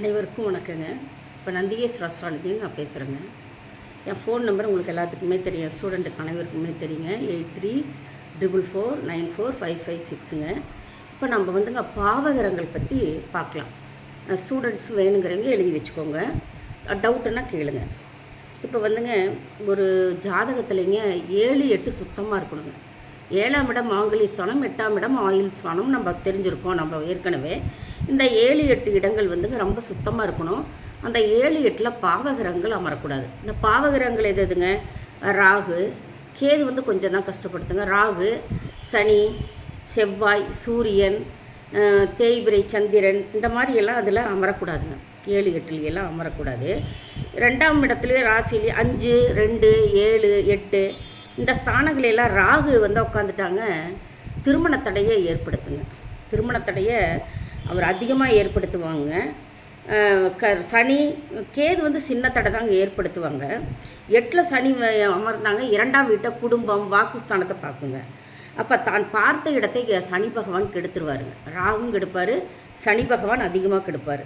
அனைவருக்கும் வணக்கங்க. இப்போ நந்திகேஸ் ரெஸ்டாரண்ட்லேருந்து நான் பேசுகிறேங்க என் ஃபோன் நம்பர் உங்களுக்கு எல்லாத்துக்குமே தெரியும். ஸ்டூடெண்ட்டுக்கு அனைவருக்குமே தெரியுங்க. Eight three triple four nine four five five சிக்ஸுங்க இப்போ நம்ம வந்துங்க பாவகரங்கள் பற்றி பார்க்கலாம். ஸ்டூடெண்ட்ஸ் வேணுங்கிறவங்க எழுதி வச்சுக்கோங்க. டவுட்டுன்னா கேளுங்க. இப்போ வந்துங்க ஒரு ஜாதகத்துலேங்க ஏழு எட்டு சுத்தமாக இருக்கணுங்க. ஏழாம் இடம் மாங்கலி ஸ்தானம் எட்டாம் இடம் ஆயில் ஸ்தானம் நம்ம தெரிஞ்சிருக்கோம் நம்ம ஏற்கனவே. இந்த ஏழு எட்டு இடங்கள் வந்துங்க ரொம்ப சுத்தமாக இருக்கணும். அந்த ஏழு எட்டில் பாவகிரகங்கள் அமரக்கூடாது. இந்த பாவகிரகங்கள் எது எதுங்க? ராகு. கேது வந்து கொஞ்சம் தான் கஷ்டப்படுத்துங்க. ராகு சனி செவ்வாய் சூரியன் தேய்பிரை சந்திரன் இந்த மாதிரி எல்லாம் அதில் அமரக்கூடாதுங்க. ஏழு எட்டுலையெல்லாம் அமரக்கூடாது. ரெண்டாம் இடத்துலேயே ராசிலேயே அஞ்சு ரெண்டு ஏழு எட்டு இந்த ஸ்தானங்களெல்லாம் ராகு வந்து உட்காந்துட்டாங்க திருமண தடையை ஏற்படுத்துங்க. திருமண தடையை அவர் அதிகமாக ஏற்படுத்துவாங்க. க சனி கேது வந்து சின்ன தடை தாங்க ஏற்படுத்துவாங்க. எட்டில் சனி அமர்ந்தாங்க. இரண்டாம் வீட்டை குடும்பம் வாக்குஸ்தானத்தை பார்க்குங்க. அப்போ தான் பார்த்த இடத்தை சனி பகவான் கெடுத்துருவாருங்க ராகும் கெடுப்பார் சனி பகவான் அதிகமாக கெடுப்பார்.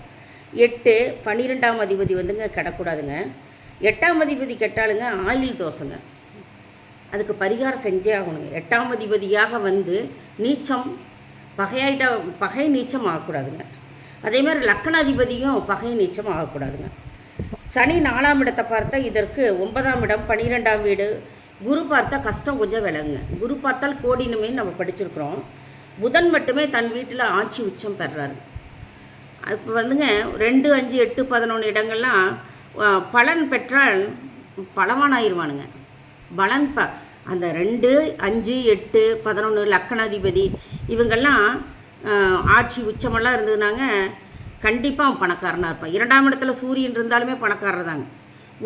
எட்டு பன்னிரெண்டாம் அதிபதி வந்துங்க கெடக்கூடாதுங்க. எட்டாம் அதிபதி கெட்டாலுங்க ஆயில் தோசைங்க அதுக்கு பரிகாரம் செஞ்சே ஆகணுங்க. எட்டாம் அதிபதியாக வந்து நீச்சம் பகையாயிட்ட பகை நீச்சம் ஆகக்கூடாதுங்க. அதே மாதிரி லக்கணாதிபதியும் பகை நீச்சம் ஆகக்கூடாதுங்க. சனி நாலாம் இடத்தை பார்த்தா இதற்கு ஒன்பதாம் இடம் பன்னிரெண்டாம் வீடு. குரு பார்த்தா கஷ்டம் கொஞ்சம் விளங்குங்க குரு பார்த்தால் கோடினுமே நம்ம படிச்சிருக்கிறோம். புதன் மட்டுமே தன் வீட்டில் ஆட்சி உச்சம் பெறாரு இப்போ வந்துங்க ரெண்டு அஞ்சு எட்டு பதினொன்று இடங்கள்லாம் பலன் பெற்றால் பலவானாயிருவானுங்க. பலன் ப அந்த ரெண்டு அஞ்சு எட்டு பதினொன்று லக்கணாதிபதி இவங்கெல்லாம் ஆட்சி உச்சமெல்லாம் இருந்ததுனாங்க கண்டிப்பாக பணக்காரனாக இருப்பான். இரண்டாம் இடத்துல சூரியன் இருந்தாலுமே பணக்காரர் தாங்க.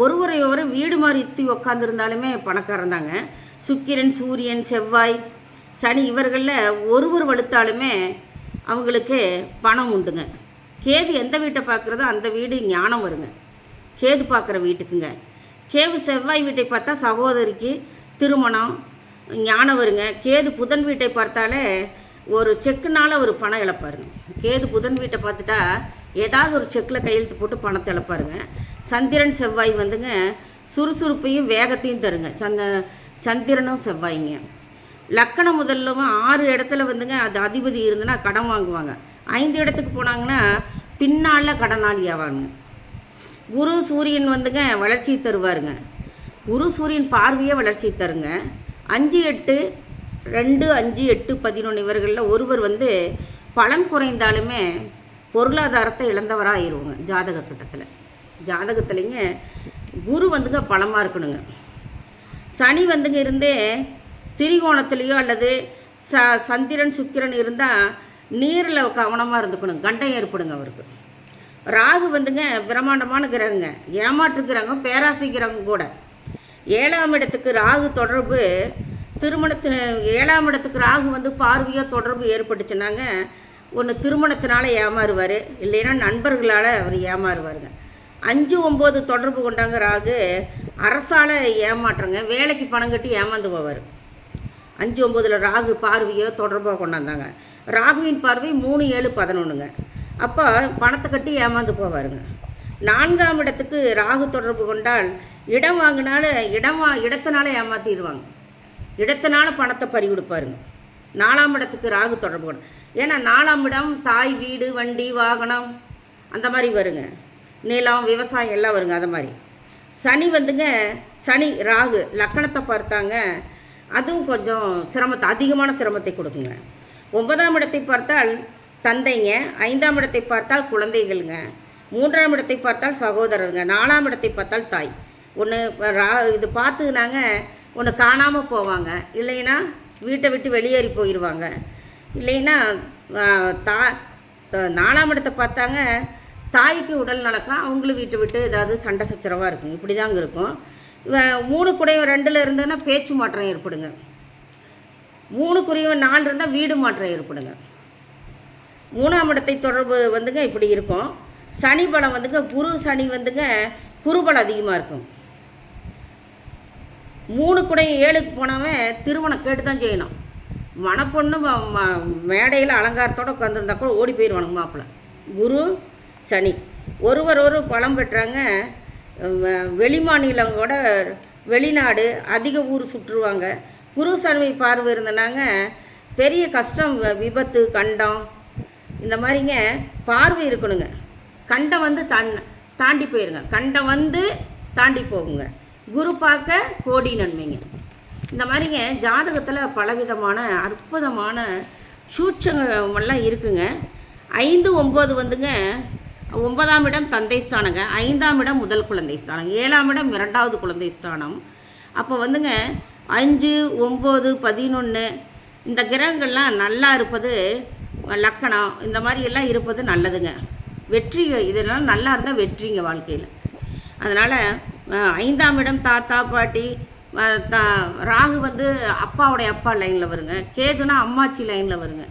ஒருவரை ஒரு வீடு மாதிரி இத்தி உக்காந்துருந்தாலுமே பணக்காரன் தாங்க. சுக்கிரன் சூரியன் செவ்வாய் சனி இவர்களில் ஒருவர் வலுத்தாலுமே அவங்களுக்கு பணம் உண்டுங்க. கேது எந்த வீட்டை பார்க்குறதோ அந்த வீடு ஞானம் வருங்க. கேது பார்க்குற வீட்டுக்குங்க. கேவு செவ்வாய் வீட்டை பார்த்தா சகோதரிக்கு திருமணம். ஞானம் வருங்க. கேது புதன் வீட்டை பார்த்தாலே ஒரு செக்குனால ஒரு பணம் இழப்பாருங்க. கேது புதன் வீட்டை பார்த்துட்டா ஏதாவது ஒரு செக்கில் கையெழுத்து போட்டு பணத்தை இழப்பாருங்க. சந்திரன் செவ்வாய் வந்துங்க சுறுசுறுப்பையும் வேகத்தையும் தருங்க. சந்த சந்திரனும் செவ்வாய்ங்க. லக்கணம் முதல்ல ஆறு இடத்துல வந்துங்க அது அதிபதி இருந்துன்னா கடன் வாங்குவாங்க. ஐந்து இடத்துக்கு போனாங்கன்னா பின்னால் கடனாளி ஆவாங்க. குரு சூரியன் வந்துங்க வளர்ச்சி தருவாருங்க. குரு சூரியன் பார்வையே வளர்ச்சி தருங்க. அஞ்சு எட்டு ரெண்டு அஞ்சு எட்டு பதினொன்று இவர்களில் ஒருவர் வந்து பலம் குறைந்தாலுமே பொருளாதாரத்தை இழந்தவராக ஆயிடுவாங்க ஜாதக கட்டத்தில் ஜாதகத்துலேங்க குரு வந்துங்க பலமாக இருக்கணுங்க. சனி வந்துங்க இருந்தே திரிகோணத்துலேயோ அல்லது ச சந்திரன் சுக்கிரன் இருந்தால் நீரில் கவனமாக இருந்துக்கணும். கண்டம் ஏற்படுங்க அவருக்கு. ராகு வந்துங்க பிரம்மாண்டமான கிரகங்க ஏமாற்றுக்கிறாங்க பேராசை கிரகம் கூட. ஏழாம் இடத்துக்கு ராகு தொடர்பு திருமணத்து ஏழாம் இடத்துக்கு ராகு வந்து பார்வையோ தொடர்பு ஏற்பட்டுச்சுனாங்க. ஒன்று திருமணத்தினால ஏமாறுவார் இல்லைன்னா நண்பர்களால் அவர் ஏமாறுவாருங்க. அஞ்சு ஒம்பது தொடர்பு கொண்டாங்க ராகு அரசால் ஏமாற்றுங்க வேலைக்கு பணம் கட்டி ஏமாந்து போவார். அஞ்சு ஒம்போதில் ராகு பார்வையோ தொடர்பாக கொண்டாந்தாங்க. ராகுவின் பார்வை மூணு ஏழு பதினொன்றுங்க அப்போ பணத்தை கட்டி ஏமாந்து போவாருங்க. நான்காம் இடத்துக்கு ராகு தொடர்பு கொண்டால் இடம் வாங்கினால இடம் வா இடத்தினால ஏமாற்றிடுவாங்க இடத்தினால பணத்தை பறி கொடுப்பாருங்க. நாலாம் இடத்துக்கு ராகு தொடர்பு கொண்டு ஏன்னா நாலாம் இடம் தாய் வீடு வண்டி வாகனம் அந்த மாதிரி வருங்க. நிலம் விவசாயம் எல்லாம் வருங்க அது மாதிரி. சனி வந்துங்க சனி ராகு லக்கணத்தை பார்த்தாங்க அதுவும் கொஞ்சம் சிரமத்தை அதிகமான சிரமத்தை கொடுக்குங்க. ஒன்பதாம் இடத்தை பார்த்தால் தந்தைங்க ஐந்தாம் இடத்தை பார்த்தால் குழந்தைகளுங்க மூன்றாம் இடத்தை பார்த்தால் சகோதரருங்க நாலாம் இடத்தை பார்த்தால் தாய். ஒன்று ரா இது பார்த்துனாங்க ஒன்று காணாமல் போவாங்க இல்லைன்னா வீட்டை விட்டு வெளியேறி போயிடுவாங்க இல்லைன்னா தா நாலாம் இடத்தை பார்த்தாங்க தாய்க்கு உடல் நடக்கம் அவங்களும் வீட்டை விட்டு ஏதாவது சண்டை சச்சரவாக இருக்கும். இப்படி தாங்க இருக்கும். மூணு குறையும் ரெண்டில் இருந்ததுன்னா பேச்சு மாற்றம் ஏற்படுங்க. மூணு குறையும் நாலு இருந்தால் வீடு மாற்றம் ஏற்படுங்க. மூணாம் இடத்தை தொடர்பு வந்துங்க இப்படி இருக்கும். சனி பலம் வந்துங்க குரு சனி வந்துங்க குருபலம் அதிகமாக இருக்கும். மூணு கூட ஏழுக்கு போனவன் திருமணம் கேட்டு தான் செய்யணும். மணப்பொண்ணு ம- மேடையில் அலங்காரத்தோடு உட்காந்துருந்தா கூட ஓடி போயிடுவானுங்க மாப்பிள்ளை. குரு சனி. ஒருவர் ஒரு பலம் பெற்றாங்க. வ- வெளி மாநிலங்களோட வெளிநாடு அதிக ஊர் சுற்றுவாங்க. குரு சனி பார்வை இருந்தனாங்க பெரிய கஷ்டம் விபத்து கண்டம் இந்த மாதிரிங்க பார்வை இருக்கணுங்க. கண்டம் வந்து தான் தாண்டி போயிருங்க. கண்டம் வந்து தாண்டி போகுங்க. குரு பார்க்க கோடி நன்மைங்க. இந்த மாதிரிங்க ஜாதகத்தில் பலவிதமான அற்புதமான சூட்சங்கள்லாம் இருக்குங்க. ஐந்து ஒம்பது வந்துங்க ஒன்பதாம் இடம் தந்தை ஸ்தானங்க. ஐந்தாம் இடம் முதல் குழந்தை ஸ்தானம். ஏழாம் இடம் இரண்டாவது குழந்தை ஸ்தானம். அப்போ வந்துங்க அஞ்சு ஒம்பது பதினொன்று இந்த கிரகங்கள்லாம் நல்லா இருப்பது லக்கணம் இந்த மாதிரி எல்லாம் இருப்பது நல்லதுங்க. வெற்றி இதெல்லாம் நல்லா இருந்தால் வெற்றிங்க வாழ்க்கையில். அதனால் ஐந்தாம் இடம் தாத்தா பாட்டி தா ராகு வந்து அப்பாவுடைய அப்பா லைனில் வருங்க. கேதுனா அம்மாச்சி லைனில் வருங்க.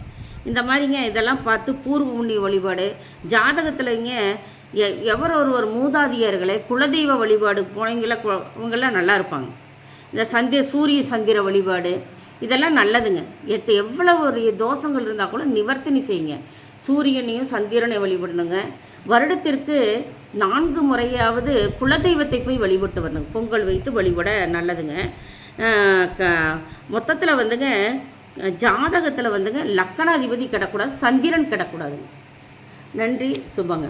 இந்த மாதிரிங்க இதெல்லாம் பார்த்து பூர்வ புண்ணிய வழிபாடு ஜாதகத்துலங்க எ எவர் ஒரு மூதாதியர்களே குலதெய்வ வழிபாடு போனவங்கள இவங்கெல்லாம் நல்லா இருப்பாங்க. இந்த சந்திய சூரிய சந்திர வழிபாடு இதெல்லாம் நல்லதுங்க. எத்த எவ்வளோ ஒரு தோஷங்கள் இருந்தால் கூட நிவர்த்தனி செய்யுங்க. சூரியனையும் சந்திரனை வழிபடணுங்க. வருடத்திற்கு நான்கு முறையாவது குலதெய்வத்தை போய் வழிபட்டு வரணுங்க. பொங்கல் வைத்து வழிபட நல்லதுங்க. மொத்தத்தில் வந்துங்க ஜாதகத்தில் வந்துங்க லக்கணாதிபதி கிடக்கூடாது சந்திரன் கிடக்கூடாதுங்க. நன்றி சுபங்க.